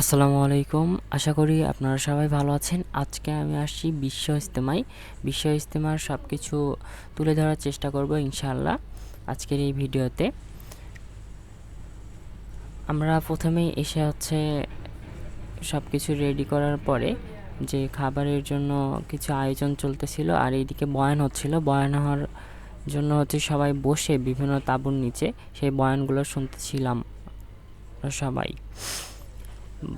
আসসালামু আলাইকুম। আশা করি আপনারা সবাই ভালো আছেন। আজকে আমি আসছি বিশ্ব ইস্তেমায় বিশ্ব ইস্তেমার সব কিছু তুলে ধরার চেষ্টা করব ইনশাআল্লাহ আজকের এই ভিডিওতে। আমরা প্রথমেই এসে হচ্ছে সব কিছু রেডি করার পরে যে খাবারের জন্য কিছু আয়োজন চলতেছিল আর এইদিকে বয়ান হচ্ছিল। বয়ান হওয়ার জন্য হচ্ছে সবাই বসে বিভিন্ন তাঁবুর নিচে সেই বয়ানগুলো শুনতেছিলাম সবাই।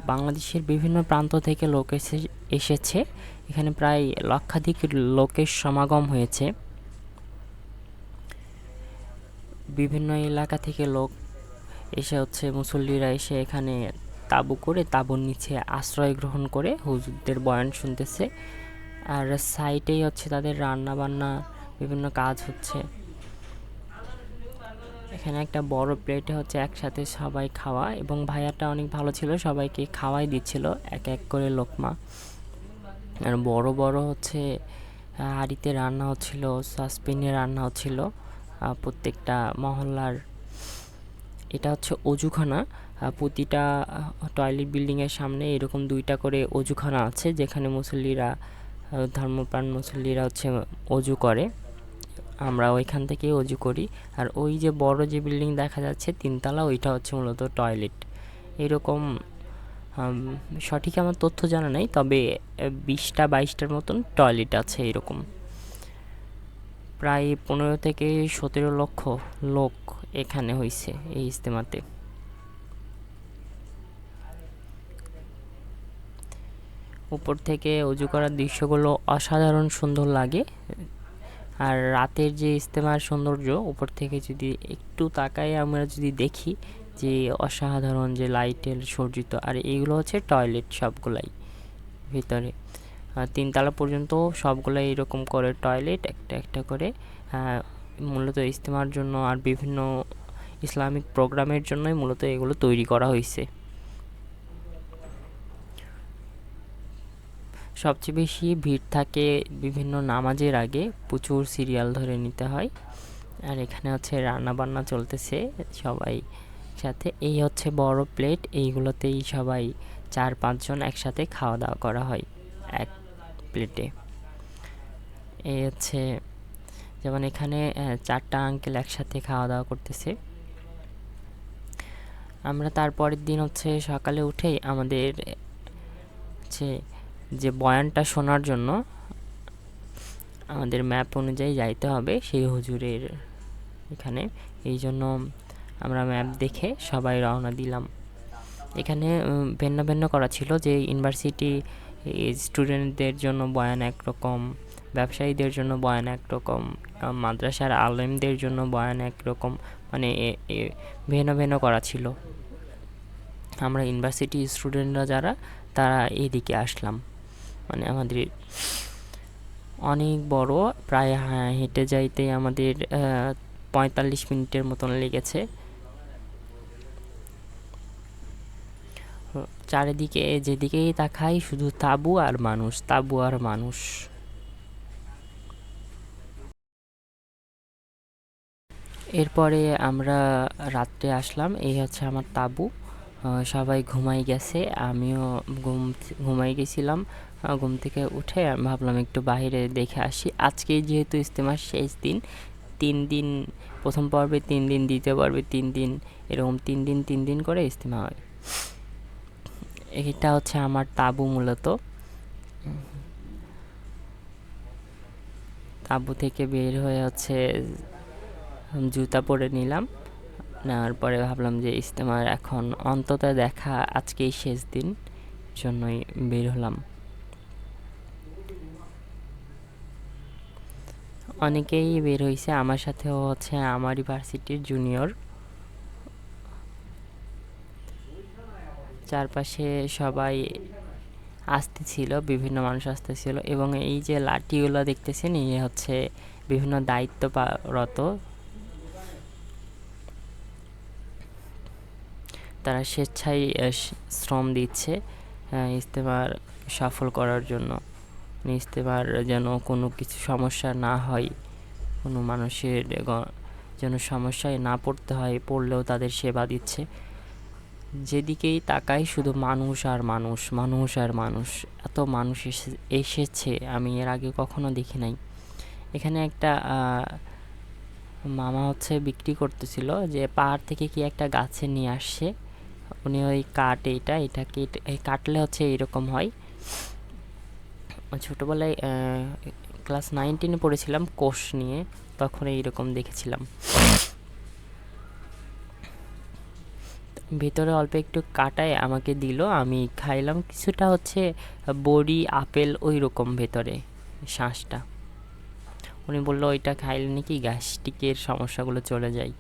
বাংলাদেশের বিভিন্ন প্রান্ত থেকে লোক এসে, এসেছে। এখানে প্রায় লক্ষাধিক লোকের সমাগম হয়েছে। বিভিন্ন এলাকা থেকে লোক এসে হচ্ছে, মুসল্লিরা এসে এখানে তাঁবু করে, তাঁবুর নিচে আশ্রয় গ্রহণ করে, হুজুরদের বয়ান শুনতেছে। আর সাইটেই হচ্ছে তাদের রান্না বান্না বিভিন্ন কাজ হচ্ছে। এখানে একটা বড় প্লেটে হচ্ছে একসাথে সবাই খাওয়া এবং ভাইয়াটা অনেক ভালো ছিল, সবাইকে খাওয়াই দিচ্ছিল, এক এক করে লোকমা। আর বড় বড় হচ্ছে হাঁড়িতে রান্না হচ্ছিল সসপেনে রান্না হচ্ছিল প্রত্যেকটা মহল্লার। এটা হচ্ছে অজুখানা প্রতিটা টয়লেট বিল্ডিংয়ের সামনে এরকম দুইটা করে অজুখানা আছে, যেখানে মুসল্লিরা ধর্মপ্রাণ মুসল্লিরা হচ্ছে অজু করে। আমরা ওইখান থেকেই অজু করি। আর ওই যে বড় যে বিল্ডিং দেখা যাচ্ছে, তিনতলা, ওইটা হচ্ছে মূলত টয়লেট। এরকম সঠিক আমার তথ্য জানা নেই, তবে বিশটা, বাইশটার মতন টয়লেট আছে এরকম। প্রায় পনেরো থেকে সতেরো লক্ষ লোক এখানে হয়েছে এই ইস্তেমাতে উপর থেকে উজু করার দৃশ্যগুলো অসাধারণ সুন্দর লাগে। আর রাতের যে ইস্তেমার সৌন্দর্য, উপর থেকে যদি একটু তাকাই আমরা যদি দেখি যে অসাধারণ যে লাইটের সজ্জিত, আর এইগুলো হচ্ছে টয়লেট সবগুলাই ভিতরে। তিনতলা পর্যন্ত সবগুলাই এরকম করে টয়লেট, একটা একটা করে মূলত ইস্তেমার জন্য আর বিভিন্ন ইসলামিক প্রোগ্রামের জন্যই মূলত এগুলো তৈরি করা হয়েছে সবচেয়ে বেশি ভিড় থাকে বিভিন্ন নামাজের আগে প্রচুর সিরিয়াল ধরে নিতে হয়। আর এখানে হচ্ছে রান্না বান্না চলতেছে সবাই সাথে। এই হচ্ছে বড় প্লেট, এইগুলোতেই সবাই চার পাঁচজন একসাথে খাওয়া দাওয়া করা হয় এক প্লেটে। এই হচ্ছে যেমন এখানে চারটা আঙ্কেল একসাথে খাওয়া দাওয়া করতেছে। আমরা তারপরের দিন হচ্ছে সকালে উঠেই আমাদের হচ্ছে যে বয়ানটা শোনার জন্য আমাদের ম্যাপ অনুযায়ী যাইতে হবে সেই হুজুরের এখানে। এই জন্য আমরা ম্যাপ দেখে সবাই রওনা দিলাম। এখানে ভিন্ন ভিন্ন করা ছিল যে ইউনিভার্সিটি স্টুডেন্টদের জন্য বয়ান একরকম, ব্যবসায়ীদের জন্য বয়ান একরকম মাদ্রাসার আলেমদের জন্য বয়ান একরকম মানে ভিন্ন ভিন্ন করা ছিল। আমরা ইউনিভার্সিটি স্টুডেন্টরা যারা, তারা এদিকে আসলাম। মানে আমাদের অনেক বড়, প্রায় হেঁটে যাইতে আমাদের পঁয়তাল্লিশ মিনিটের মতন লেগেছে। চারিদিকে, যেদিকেই তাকাই শুধু তাবু আর মানুষ, তাবু আর মানুষ। এরপরে আমরা রাত্রে আসলাম, এই হচ্ছে আমার তাবু। সবাই ঘুমাই গেছে। আমিও ঘুম ঘুমাই গেছিলাম। ঘুম থেকে উঠে ভাবলাম একটু বাইরে দেখে আসি। আজকে যেহেতু ইস্তেমার শেষ দিন, তিন দিন, প্রথম পর্বে তিন দিন, দ্বিতীয় পর্বে তিন দিন, এরকম তিন দিন তিন দিন করে ইজতেমা হয়। এটা হচ্ছে আমার তাবু মূলত। তাবু থেকে বের হয়ে হচ্ছে, জুতা পরে নিলাম। নেওয়ার পরে ভাবলাম যে ইস্তেমার এখন অন্তত দেখা আজকেই শেষ দিন, জন্যই বের হলাম। অনেকেই বের হয়েছে আমার সাথেও হচ্ছে আমার ইউনিভার্সিটির জুনিয়র চারপাশে সবাই আসতেছিল, বিভিন্ন মানুষ আসতেছিল এবং এই যে লাঠিগুলো দেখতেছেন, এই হচ্ছে বিভিন্ন দায়িত্বরত তারা স্বেচ্ছায় শ্রম দিচ্ছে ইস্তেমার সফল করার জন্য। ইস্তেমার যেন কোনো কিছু সমস্যা না হয়, কোনো মানুষের যেন সমস্যায় না পড়তে হয়, পড়লেও তাদের সেবা দিচ্ছে। যেদিকেই তাকাই শুধু মানুষ আর মানুষ মানুষ আর মানুষ, এত মানুষ এসে, এসেছে, আমি এর আগে কখনো দেখি নাই। এখানে একটা মামা হচ্ছে বিক্রি করতেছিল যে পাহাড় থেকে কি একটা গাছে নিয়ে আসছে। উনি ওই কাট এইটা এটা কেটে কাটলে হচ্ছে এরকম হয়। ছোটোবেলায় ক্লাস নাইন টেনে পড়েছিলাম কোষ নিয়ে, তখন এইরকম দেখেছিলাম। ভেতরে অল্প একটু কাটায় আমাকে দিল, আমি খাইলাম। কিছুটা হচ্ছে বড়ি, আপেল ওই রকম ভেতরে শ্বাসটা উনি বলল, ওইটা খাইলে নাকি গ্যাস্ট্রিকের সমস্যাগুলো চলে যায়।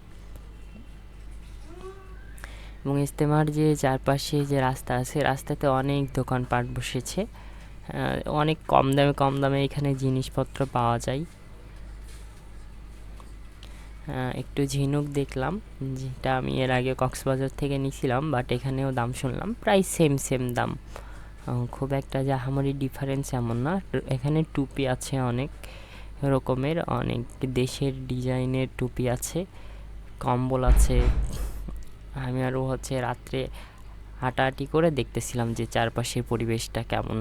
এবং ইজতেমার যে চারপাশে যে রাস্তা আছে, রাস্তাতে অনেক দোকানপাট বসেছে। অনেক কম দামে কম দামে এখানে জিনিসপত্র পাওয়া যায়। একটু ঝিনুক দেখলাম, যেটা আমি এর আগে কক্সবাজার থেকে নিয়েছিলাম বাট এখানেও দাম শুনলাম। প্রায় সেম সেম দাম। খুব একটা জাহামরি ডিফারেন্স এমন না। এখানে টুপি আছে অনেক রকমের, অনেক দেশের ডিজাইনের টুপি আছে, কম্বল আছে। আমি আরও হচ্ছে রাত্রে হাঁটাহাঁটি করে দেখতেছিলাম যে চারপাশের পরিবেশটা কেমন।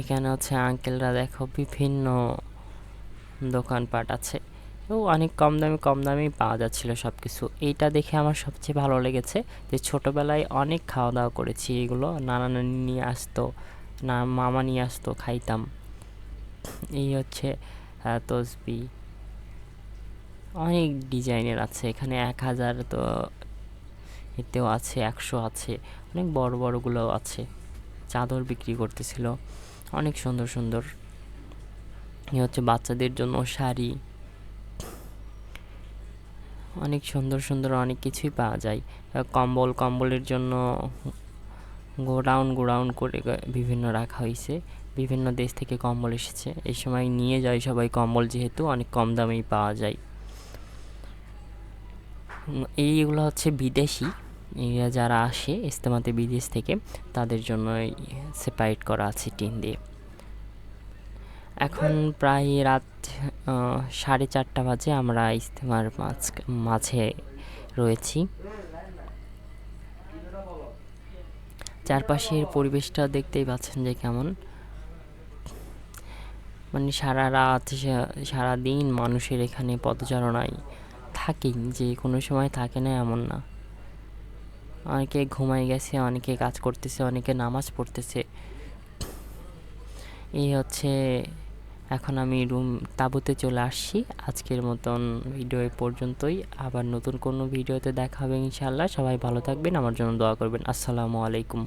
এখানে হচ্ছে আঙ্কেলরা দেখো বিভিন্ন দোকানপাট আছে। ও অনেক কম দামে কম দামেই পাওয়া যাচ্ছিল সব কিছু এইটা দেখে আমার সবচেয়ে ভালো লেগেছে যে ছোটোবেলায় অনেক খাওয়া দাওয়া করেছি এগুলো। নানা নানি নিয়ে আসতো, না, মামা নিয়ে আসতো, খাইতাম। এই হচ্ছে তসবি। অনেক ডিজাইনের আছে, এখানে এক হাজার তো এতেও আছে, একশো আছে, অনেক বড় বড়গুলোও আছে, চাদর বিক্রি করতেছিল, অনেক সুন্দর সুন্দর। এ হচ্ছে বাচ্চাদের জন্য শাড়ি, অনেক সুন্দর সুন্দর অনেক কিছুই পাওয়া যায়। কম্বল, কম্বলের জন্য গোডাউন গোডাউন করে বিভিন্ন রাখা হয়েছে বিভিন্ন দেশ থেকে কম্বল এসেছে, এই সময় নিয়ে যায় সবাই কম্বল যেহেতু অনেক কম দামেই পাওয়া যায়। এইগুলো হচ্ছে বিদেশি। এরা যারা আসে ইস্তেমাতে বিদেশ থেকে, তাদের জন্য সেপারেট করা আছে টিন দিয়ে। এখন প্রায় রাত সাড়ে চারটা বাজে আমরা ইস্তেমার মাঝ, মাঝে রয়েছি। চারপাশের পরিবেশটা দেখতেই পাচ্ছেন যে কেমন। মানে সারা রাত সারা দিন মানুষের এখানে পদচারণায় থাকেই যে কোনো সময় থাকে না এমন না। অনেকে ঘুমাই গেছে, অনেকে কাজ করতেছে, অনেকে নামাজ পড়তেছে। এই হচ্ছে এখন আমি রুম তাঁবুতে চলে আসছি। আজকের মতন ভিডিও এ পর্যন্তই। আবার নতুন কোনো ভিডিওতে দেখা হবে ইনশাল্লাহ সবাই ভালো থাকবেন, আমার জন্য দোয়া করবেন। আসসালামু আলাইকুম।